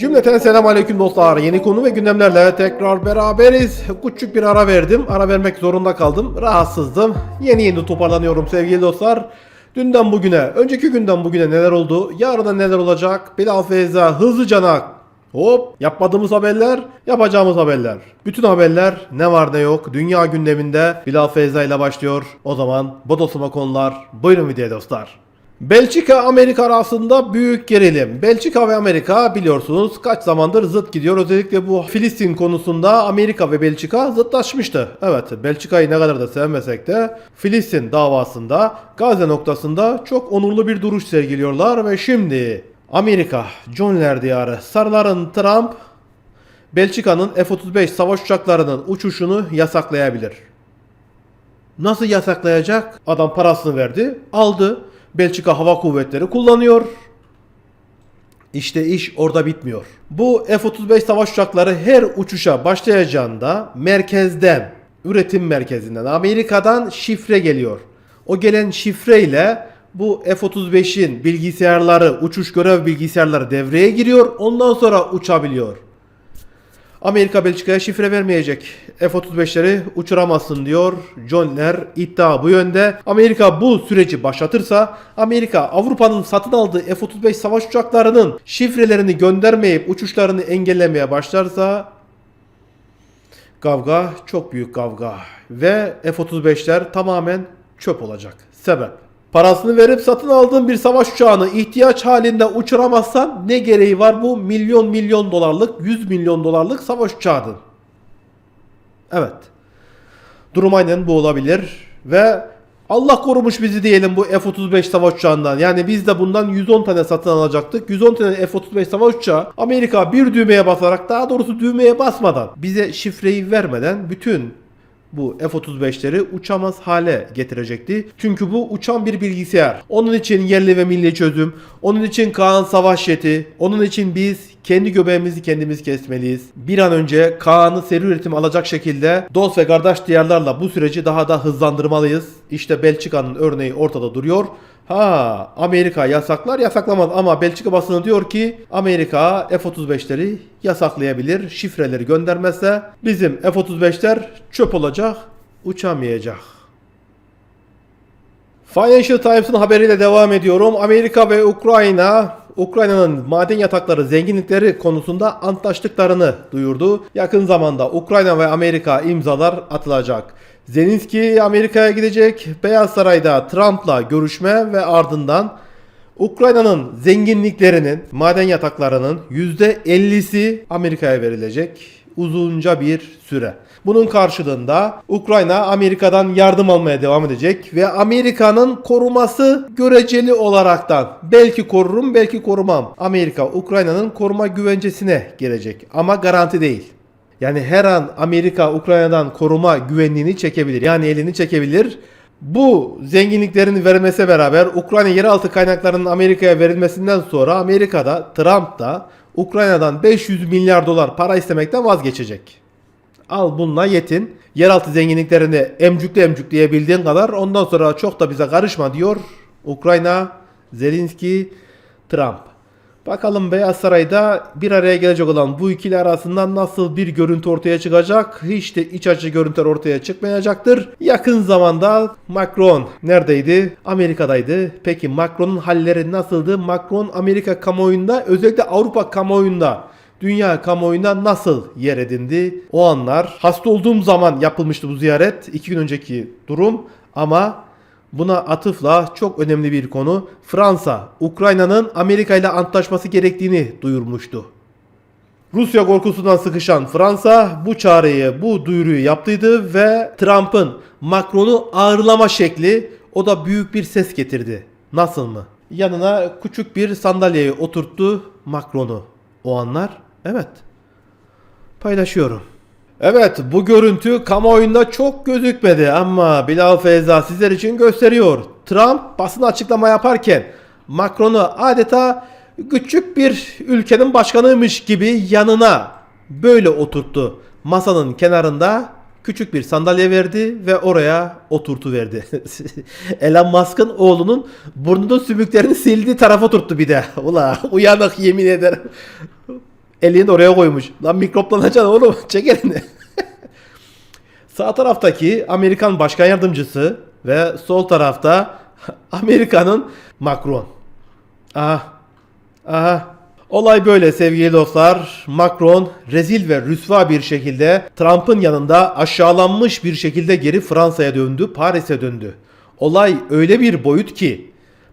Cümleten selam aleyküm dostlar. Yeni konu ve gündemlerle tekrar beraberiz. Küçük bir ara verdim. Ara vermek zorunda kaldım. Rahatsızdım. Yeni yeni toparlanıyorum sevgili dostlar. Dünden bugüne, önceki günden bugüne neler oldu? Yarına neler olacak? Feyza hızlıcana Hop yapmadığımız haberler, yapacağımız haberler. Bütün haberler ne var ne yok dünya gündeminde Bilal Feyza ile başlıyor. O zaman bodoslama konular. Buyurun videoya dostlar. Belçika Amerika arasında büyük gerilim. Belçika ve Amerika biliyorsunuz kaç zamandır zıt gidiyor. Özellikle bu Filistin konusunda Amerika ve Belçika zıtlaşmıştı. Evet Belçika'yı ne kadar da sevmesek de Filistin davasında Gazze noktasında çok onurlu bir duruş sergiliyorlar ve şimdi Amerika, Johnler diyarı, sarıların Trump Belçika'nın F-35 savaş uçaklarının uçuşunu yasaklayabilir. Nasıl yasaklayacak? Adam parasını verdi, aldı. Belçika Hava Kuvvetleri kullanıyor. İşte iş orada bitmiyor. Bu F-35 savaş uçakları her uçuşa başlayacağında merkezden, üretim merkezinden, Amerika'dan şifre geliyor. O gelen şifreyle bu F-35'in bilgisayarları, uçuş görev bilgisayarları devreye giriyor. Ondan sonra uçabiliyor. Amerika Belçika'ya şifre vermeyecek. F-35'leri uçuramazsın diyor. Johnler iddia bu yönde. Amerika bu süreci başlatırsa Amerika Avrupa'nın satın aldığı F-35 savaş uçaklarının şifrelerini göndermeyip uçuşlarını engellemeye başlarsa kavga çok büyük kavga ve F-35'ler tamamen çöp olacak. Sebep Parasını verip satın aldığın bir savaş uçağını ihtiyaç halinde uçuramazsan ne gereği var bu milyon milyon dolarlık 100 milyon dolarlık savaş uçağının? Evet. Durum aynen bu olabilir ve Allah korumuş bizi diyelim bu F-35 savaş uçağından. Yani biz de bundan 110 tane satın alacaktık. 110 tane F-35 savaş uçağı Amerika bir düğmeye basarak daha doğrusu düğmeye basmadan bize şifreyi vermeden bütün bu F-35'leri uçamaz hale getirecekti. Çünkü bu uçan bir bilgisayar. Onun için yerli ve milli çözüm, onun için Kaan Savaş Jeti, onun için biz kendi göbeğimizi kendimiz kesmeliyiz. Bir an önce Kaan'ı seri üretim alacak şekilde dost ve kardeş diyarlarla bu süreci daha da hızlandırmalıyız. İşte Belçika'nın örneği ortada duruyor. Ha Amerika yasaklar yasaklamaz ama Belçika basını diyor ki Amerika F-35'leri yasaklayabilir. Şifreleri göndermezse bizim F-35'ler çöp olacak, uçamayacak. Financial Times'ın haberiyle devam ediyorum. Amerika ve Ukrayna Ukrayna'nın maden yatakları zenginlikleri konusunda antlaştıklarını duyurdu. Yakın zamanda Ukrayna ve Amerika imzalar atılacak. Zelenski Amerika'ya gidecek. Beyaz Saray'da Trump'la görüşme ve ardından Ukrayna'nın zenginliklerinin, maden yataklarının %50'si Amerika'ya verilecek uzunca bir süre. Bunun karşılığında Ukrayna Amerika'dan yardım almaya devam edecek ve Amerika'nın koruması göreceli olaraktan belki korurum belki korumam. Amerika Ukrayna'nın koruma güvencesine gelecek ama garanti değil. Yani her an Amerika Ukrayna'dan koruma güvenliğini çekebilir. Yani elini çekebilir. Bu zenginliklerin vermesi beraber Ukrayna yeraltı kaynaklarının Amerika'ya verilmesinden sonra Amerika'da Trump da Ukrayna'dan 500 milyar dolar para istemekten vazgeçecek. Al bununla yetin. Yeraltı zenginliklerini emcükle emcükleyebildiğin kadar ondan sonra çok da bize karışma diyor Ukrayna, Zelenski, Trump. Bakalım Beyaz Saray'da bir araya gelecek olan bu ikili arasından nasıl bir görüntü ortaya çıkacak? Hiç de iç açıcı görüntüler ortaya çıkmayacaktır. Yakın zamanda Macron neredeydi? Amerika'daydı. Peki Macron'un halleri nasıldı? Macron Amerika kamuoyunda özellikle Avrupa kamuoyunda dünya kamuoyunda nasıl yer edindi? O anlar hasta olduğum zaman yapılmıştı bu ziyaret. iki gün önceki durum ama Buna atıfla çok önemli bir konu Fransa, Ukrayna'nın Amerika ile antlaşması gerektiğini duyurmuştu. Rusya korkusundan sıkışan Fransa bu çağrıyı, bu duyuruyu yaptıydı ve Trump'ın Macron'u ağırlama şekli o da büyük bir ses getirdi. Nasıl mı? Yanına küçük bir sandalyeye oturttu Macron'u. O anlar evet paylaşıyorum. Evet bu görüntü kamuoyunda çok gözükmedi ama Bilal Feyza sizler için gösteriyor. Trump basın açıklama yaparken Macron'u adeta küçük bir ülkenin başkanıymış gibi yanına böyle oturttu. Masanın kenarında küçük bir sandalye verdi ve oraya oturtu verdi. Elon Musk'ın oğlunun burnunun sümüklerini sildiği tarafa oturttu bir de. Ula uyanık yemin ederim. Elini oraya koymuş. Lan mikroplanacaksın oğlum. Çek elini. Sağ taraftaki Amerikan Başkan Yardımcısı ve sol tarafta Amerika'nın Macron. Aha. Aha. Olay böyle sevgili dostlar. Macron rezil ve rüsva bir şekilde Trump'ın yanında aşağılanmış bir şekilde geri Fransa'ya döndü, Paris'e döndü. Olay öyle bir boyut ki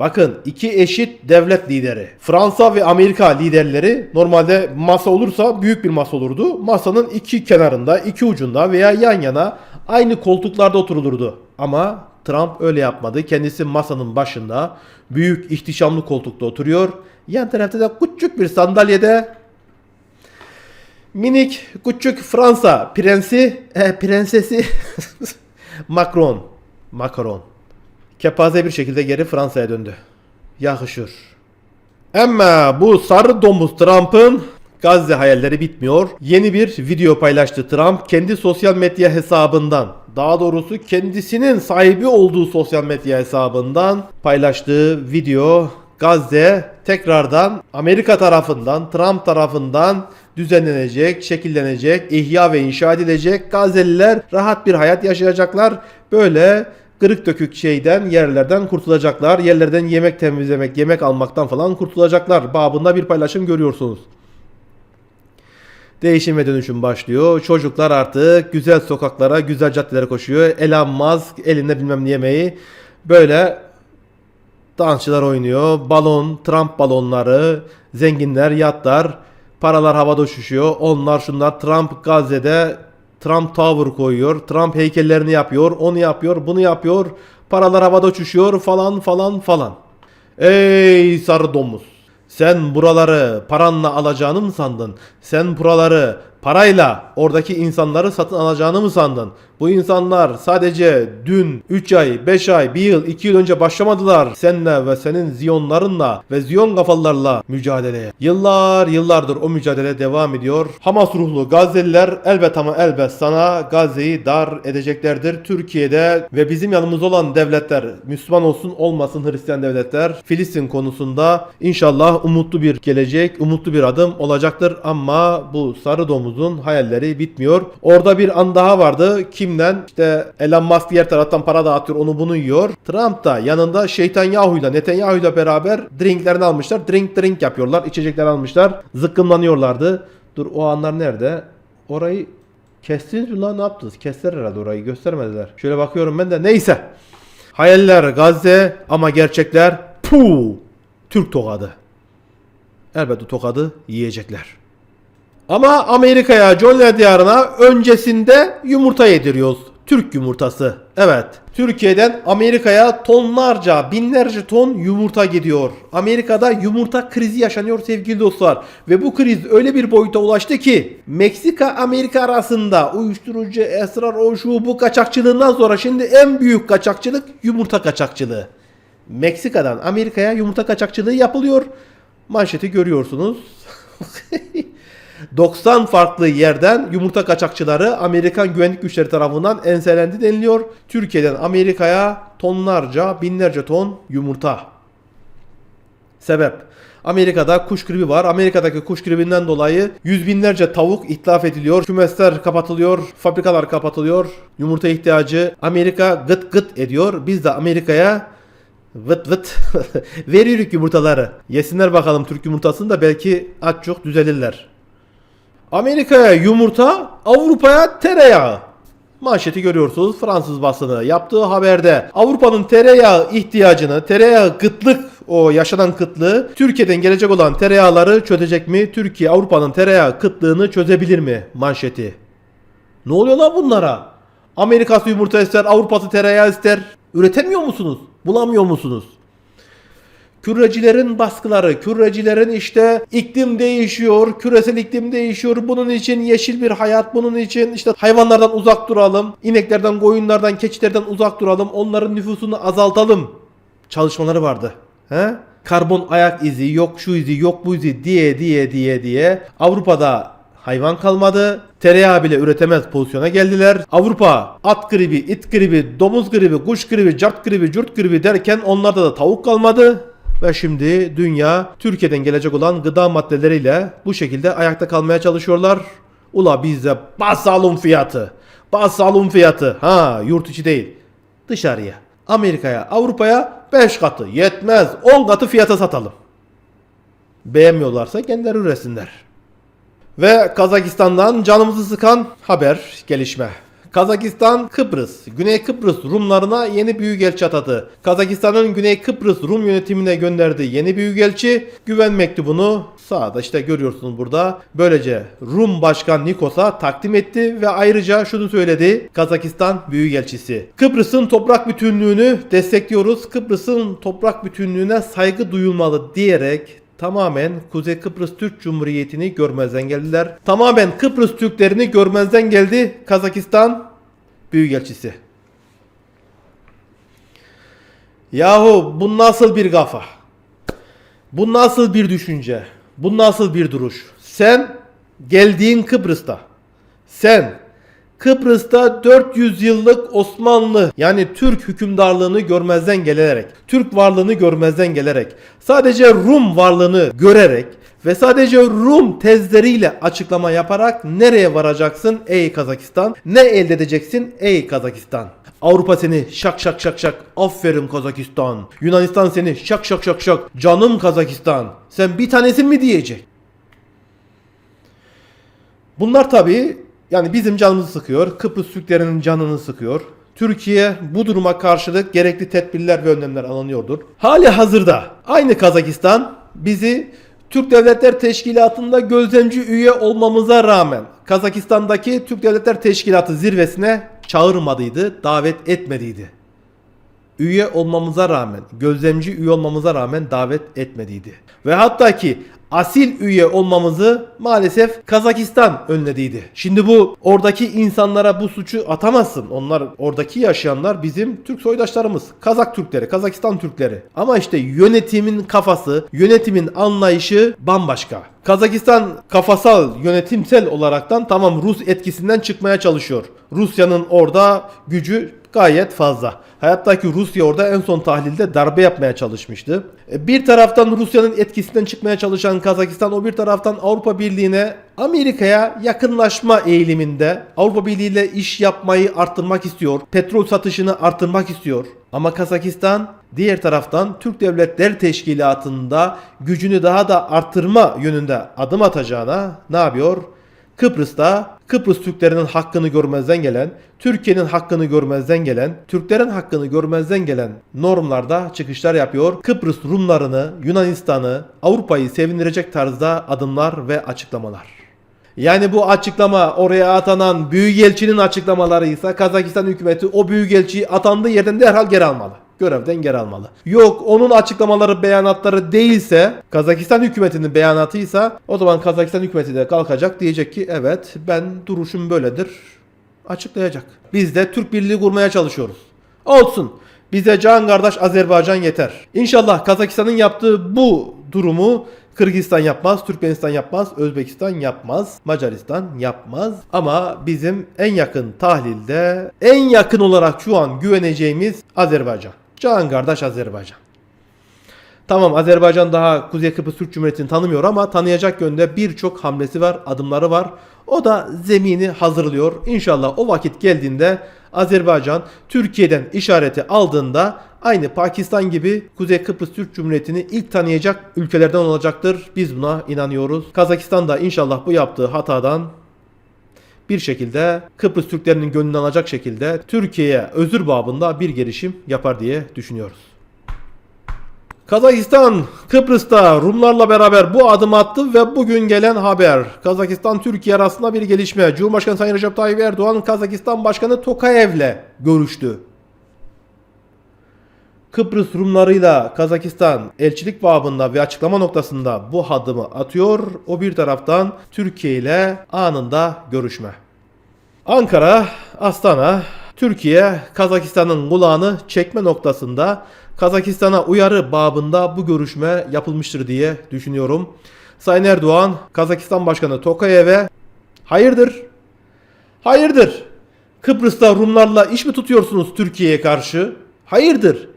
Bakın iki eşit devlet lideri. Fransa ve Amerika liderleri normalde masa olursa büyük bir masa olurdu. Masanın iki kenarında, iki ucunda veya yan yana aynı koltuklarda oturulurdu. Ama Trump öyle yapmadı. Kendisi masanın başında büyük ihtişamlı koltukta oturuyor. Yan tarafta da küçük bir sandalyede minik küçük Fransa prensi, e, prensesi Macron. Macron kepaze bir şekilde geri Fransa'ya döndü. Yakışır. Ama bu sarı domuz Trump'ın Gazze hayalleri bitmiyor. Yeni bir video paylaştı Trump kendi sosyal medya hesabından. Daha doğrusu kendisinin sahibi olduğu sosyal medya hesabından paylaştığı video Gazze tekrardan Amerika tarafından, Trump tarafından düzenlenecek, şekillenecek, ihya ve inşa edilecek. Gazze'liler rahat bir hayat yaşayacaklar. Böyle kırık dökük şeyden, yerlerden kurtulacaklar. Yerlerden yemek temizlemek, yemek almaktan falan kurtulacaklar. Babında bir paylaşım görüyorsunuz. Değişim ve dönüşüm başlıyor. Çocuklar artık güzel sokaklara, güzel caddelere koşuyor. Elon Musk elinde bilmem ne yemeği. Böyle dansçılar oynuyor. Balon, Trump balonları, zenginler, yatlar, paralar havada uçuşuyor. Onlar şunlar Trump Gazze'de Trump Tower koyuyor. Trump heykellerini yapıyor. Onu yapıyor, bunu yapıyor. Paralar havada uçuşuyor falan falan falan. Ey sarı domuz. Sen buraları paranla alacağını mı sandın? Sen buraları parayla oradaki insanları satın alacağını mı sandın? Bu insanlar sadece dün 3 ay, 5 ay, 1 yıl, 2 yıl önce başlamadılar seninle ve senin ziyonlarınla ve ziyon kafalılarla mücadeleye. Yıllar yıllardır o mücadele devam ediyor. Hamas ruhlu Gazze'liler elbet ama elbet sana Gazze'yi dar edeceklerdir. Türkiye'de ve bizim yanımızda olan devletler Müslüman olsun olmasın Hristiyan devletler Filistin konusunda inşallah umutlu bir gelecek, umutlu bir adım olacaktır ama bu sarı domuzun hayalleri bitmiyor. Orada bir an daha vardı. Kimden? İşte Elon Musk diğer taraftan para dağıtıyor onu bunu yiyor. Trump da yanında Şeytan Yahu'yla Netanyahu'yla beraber drinklerini almışlar. Drink drink yapıyorlar. içecekler almışlar. Zıkkımlanıyorlardı. Dur o anlar nerede? Orayı kestiniz mi lan ne yaptınız? Kestiler herhalde orayı göstermediler. Şöyle bakıyorum ben de neyse. Hayaller Gazze ama gerçekler pu Türk tokadı. Elbette tokadı yiyecekler. Ama Amerika'ya, John diyarına öncesinde yumurta yediriyoruz. Türk yumurtası. Evet. Türkiye'den Amerika'ya tonlarca, binlerce ton yumurta gidiyor. Amerika'da yumurta krizi yaşanıyor sevgili dostlar. Ve bu kriz öyle bir boyuta ulaştı ki Meksika Amerika arasında uyuşturucu, esrar, o bu kaçakçılığından sonra şimdi en büyük kaçakçılık yumurta kaçakçılığı. Meksika'dan Amerika'ya yumurta kaçakçılığı yapılıyor. Manşeti görüyorsunuz. 90 farklı yerden yumurta kaçakçıları Amerikan güvenlik güçleri tarafından enselendi deniliyor. Türkiye'den Amerika'ya tonlarca, binlerce ton yumurta. Sebep Amerika'da kuş gribi var. Amerika'daki kuş gribinden dolayı yüz binlerce tavuk itlaf ediliyor. Kümesler kapatılıyor, fabrikalar kapatılıyor. Yumurta ihtiyacı Amerika gıt gıt ediyor. Biz de Amerika'ya vıt vıt veriyoruz yumurtaları. Yesinler bakalım Türk yumurtasını da belki az çok düzelirler. Amerika'ya yumurta, Avrupa'ya tereyağı. Manşeti görüyorsunuz Fransız basını yaptığı haberde Avrupa'nın tereyağı ihtiyacını, tereyağı kıtlık o yaşanan kıtlığı Türkiye'den gelecek olan tereyağları çözecek mi? Türkiye Avrupa'nın tereyağı kıtlığını çözebilir mi? Manşeti. Ne oluyor lan bunlara? Amerika'sı yumurta ister, Avrupa'sı tereyağı ister. Üretemiyor musunuz? Bulamıyor musunuz? Kürecilerin baskıları, kürecilerin işte iklim değişiyor, küresel iklim değişiyor. Bunun için yeşil bir hayat, bunun için işte hayvanlardan uzak duralım, ineklerden, koyunlardan, keçilerden uzak duralım, onların nüfusunu azaltalım çalışmaları vardı. He? Karbon ayak izi, yok şu izi, yok bu izi diye diye diye diye Avrupa'da hayvan kalmadı. Tereyağı bile üretemez pozisyona geldiler. Avrupa at gribi, it gribi, domuz gribi, kuş gribi, cart gribi, cürt gribi derken onlarda da tavuk kalmadı. Ve şimdi dünya Türkiye'den gelecek olan gıda maddeleriyle bu şekilde ayakta kalmaya çalışıyorlar. Ula bizde basalım fiyatı. Basalım fiyatı. Ha yurt içi değil. Dışarıya. Amerika'ya, Avrupa'ya 5 katı yetmez. 10 katı fiyata satalım. Beğenmiyorlarsa kendileri üretsinler. Ve Kazakistan'dan canımızı sıkan haber, gelişme. Kazakistan, Kıbrıs, Güney Kıbrıs Rumlarına yeni büyükelçi atadı. Kazakistan'ın Güney Kıbrıs Rum yönetimine gönderdiği yeni büyükelçi güven mektubunu sağda işte görüyorsunuz burada. Böylece Rum Başkan Nikos'a takdim etti ve ayrıca şunu söyledi Kazakistan Büyükelçisi. Kıbrıs'ın toprak bütünlüğünü destekliyoruz. Kıbrıs'ın toprak bütünlüğüne saygı duyulmalı diyerek tamamen Kuzey Kıbrıs Türk Cumhuriyeti'ni görmezden geldiler. Tamamen Kıbrıs Türklerini görmezden geldi Kazakistan Büyükelçisi. Yahu bu nasıl bir kafa? Bu nasıl bir düşünce? Bu nasıl bir duruş? Sen geldiğin Kıbrıs'ta sen Kıbrıs'ta 400 yıllık Osmanlı yani Türk hükümdarlığını görmezden gelerek, Türk varlığını görmezden gelerek, sadece Rum varlığını görerek ve sadece Rum tezleriyle açıklama yaparak nereye varacaksın ey Kazakistan? Ne elde edeceksin ey Kazakistan? Avrupa seni şak şak şak şak aferin Kazakistan. Yunanistan seni şak şak şak şak canım Kazakistan. Sen bir tanesin mi diyecek? Bunlar tabii yani bizim canımızı sıkıyor. Kıbrıs Türklerinin canını sıkıyor. Türkiye bu duruma karşılık gerekli tedbirler ve önlemler alınıyordur. Hali hazırda aynı Kazakistan bizi Türk Devletler Teşkilatı'nda gözlemci üye olmamıza rağmen Kazakistan'daki Türk Devletler Teşkilatı zirvesine çağırmadıydı, davet etmediydi. Üye olmamıza rağmen, gözlemci üye olmamıza rağmen davet etmediydi. Ve hatta ki asil üye olmamızı maalesef Kazakistan önlediydi. Şimdi bu oradaki insanlara bu suçu atamazsın. Onlar oradaki yaşayanlar bizim Türk soydaşlarımız. Kazak Türkleri, Kazakistan Türkleri. Ama işte yönetimin kafası, yönetimin anlayışı bambaşka. Kazakistan kafasal, yönetimsel olaraktan tamam Rus etkisinden çıkmaya çalışıyor. Rusya'nın orada gücü gayet fazla. Hayattaki Rusya orada en son tahlilde darbe yapmaya çalışmıştı. E, Bir taraftan Rusya'nın etkisinden çıkmaya çalışan Kazakistan, o bir taraftan Avrupa Birliği'ne, Amerika'ya yakınlaşma eğiliminde. Avrupa Birliği ile iş yapmayı arttırmak istiyor. Petrol satışını arttırmak istiyor. Ama Kazakistan diğer taraftan Türk Devletler Teşkilatı'nda gücünü daha da arttırma yönünde adım atacağına ne yapıyor? Kıbrıs'ta Kıbrıs Türklerinin hakkını görmezden gelen, Türkiye'nin hakkını görmezden gelen, Türklerin hakkını görmezden gelen normlarda çıkışlar yapıyor. Kıbrıs Rumlarını, Yunanistan'ı, Avrupa'yı sevindirecek tarzda adımlar ve açıklamalar. Yani bu açıklama oraya atanan büyükelçinin açıklamalarıysa Kazakistan hükümeti o büyükelçiyi atandığı yerden derhal geri almalı. Görevden geri almalı. Yok onun açıklamaları beyanatları değilse Kazakistan hükümetinin beyanatıysa o zaman Kazakistan hükümeti de kalkacak diyecek ki evet ben duruşum böyledir açıklayacak. Biz de Türk Birliği kurmaya çalışıyoruz. Olsun. Bize can kardeş Azerbaycan yeter. İnşallah Kazakistan'ın yaptığı bu durumu Kırgızistan yapmaz, Türkmenistan yapmaz, Özbekistan yapmaz, Macaristan yapmaz. Ama bizim en yakın tahlilde en yakın olarak şu an güveneceğimiz Azerbaycan. Can kardeş Azerbaycan. Tamam Azerbaycan daha Kuzey Kıbrıs Türk Cumhuriyeti'ni tanımıyor ama tanıyacak yönde birçok hamlesi var, adımları var. O da zemini hazırlıyor. İnşallah o vakit geldiğinde Azerbaycan Türkiye'den işareti aldığında aynı Pakistan gibi Kuzey Kıbrıs Türk Cumhuriyeti'ni ilk tanıyacak ülkelerden olacaktır. Biz buna inanıyoruz. Kazakistan da inşallah bu yaptığı hatadan bir şekilde Kıbrıs Türklerinin gönlünü alacak şekilde Türkiye'ye özür babında bir gelişim yapar diye düşünüyoruz. Kazakistan Kıbrıs'ta Rumlarla beraber bu adım attı ve bugün gelen haber. Kazakistan Türkiye arasında bir gelişme. Cumhurbaşkanı Sayın Recep Tayyip Erdoğan Kazakistan Başkanı Tokayev'le görüştü. Kıbrıs Rumlarıyla Kazakistan elçilik babında ve açıklama noktasında bu adımı atıyor. O bir taraftan Türkiye ile anında görüşme. Ankara, Astana, Türkiye Kazakistan'ın kulağını çekme noktasında Kazakistan'a uyarı babında bu görüşme yapılmıştır diye düşünüyorum. Sayın Erdoğan, Kazakistan Başkanı Tokayev'e hayırdır? Hayırdır? Kıbrıs'ta Rumlarla iş mi tutuyorsunuz Türkiye'ye karşı? Hayırdır?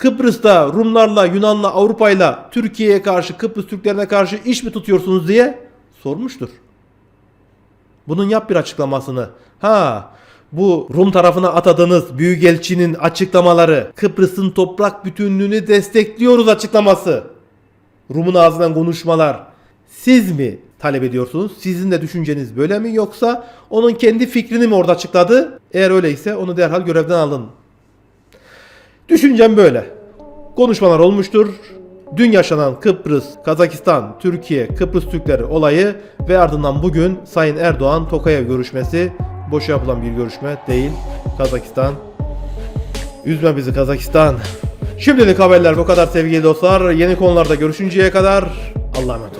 Kıbrıs'ta Rumlarla, Yunan'la, Avrupa'yla Türkiye'ye karşı, Kıbrıs Türklerine karşı iş mi tutuyorsunuz diye sormuştur. Bunun yap bir açıklamasını. Ha bu Rum tarafına atadığınız Büyükelçinin açıklamaları Kıbrıs'ın toprak bütünlüğünü destekliyoruz açıklaması. Rum'un ağzından konuşmalar. Siz mi talep ediyorsunuz? Sizin de düşünceniz böyle mi yoksa onun kendi fikrini mi orada açıkladı? Eğer öyleyse onu derhal görevden alın. Düşüncem böyle. Konuşmalar olmuştur. Dün yaşanan Kıbrıs, Kazakistan, Türkiye, Kıbrıs Türkleri olayı ve ardından bugün Sayın Erdoğan Tokayev görüşmesi boş yapılan bir görüşme değil. Kazakistan. Üzme bizi Kazakistan. Şimdilik haberler bu kadar sevgili dostlar. Yeni konularda görüşünceye kadar Allah'a emanet.